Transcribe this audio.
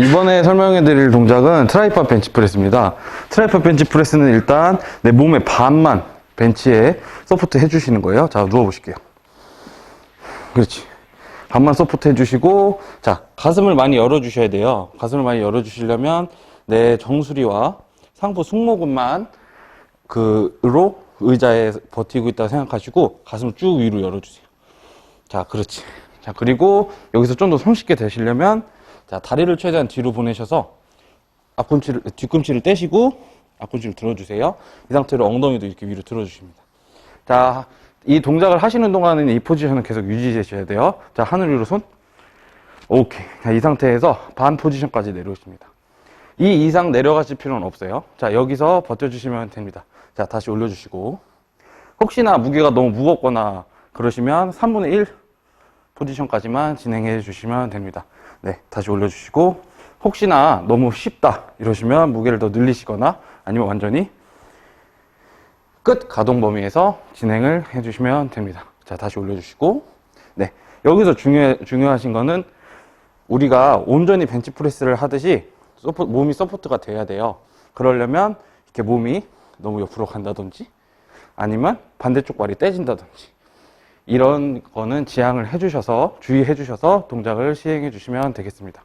이번에 설명해 드릴 동작은 트라이파 벤치 프레스입니다. 트라이파 벤치 프레스는 일단 내 몸의 반만 벤치에 서포트 해주시는 거예요. 자, 누워보실게요. 그렇지. 반만 서포트 해주시고, 자, 가슴을 많이 열어주셔야 돼요. 가슴을 많이 열어주시려면 내 정수리와 상부 승모근만 그로 의자에 버티고 있다고 생각하시고 가슴을 쭉 위로 열어주세요. 자, 그렇지. 자, 그리고 여기서 좀 더 손쉽게 되시려면 자, 다리를 최대한 뒤로 보내셔서 앞꿈치를, 뒤꿈치를 떼시고 앞꿈치를 들어주세요. 이 상태로 엉덩이도 이렇게 위로 들어주십니다. 자, 이 동작을 하시는 동안은 이 포지션을 계속 유지하셔야 돼요. 자, 하늘 위로 손. 오케이. 자, 이 상태에서 반 포지션까지 내려오십니다. 이 이상 내려가실 필요는 없어요. 자, 여기서 버텨주시면 됩니다. 자, 다시 올려주시고. 혹시나 무게가 너무 무겁거나 그러시면 3분의 1 포지션까지만 진행해 주시면 됩니다. 네, 다시 올려주시고. 혹시나 너무 쉽다 이러시면 무게를 더 늘리시거나 아니면 완전히 끝 가동 범위에서 진행을 해주시면 됩니다. 자, 다시 올려주시고. 네, 여기서 중요, 중요하신 거는 우리가 온전히 벤치프레스를 하듯이 서포, 몸이 서포트가 돼야 돼요. 그러려면 이렇게 몸이 너무 옆으로 간다든지 아니면 반대쪽 발이 떼진다든지 이런 거는 지향을 해주셔서 주의해 주셔서 동작을 시행해 주시면 되겠습니다.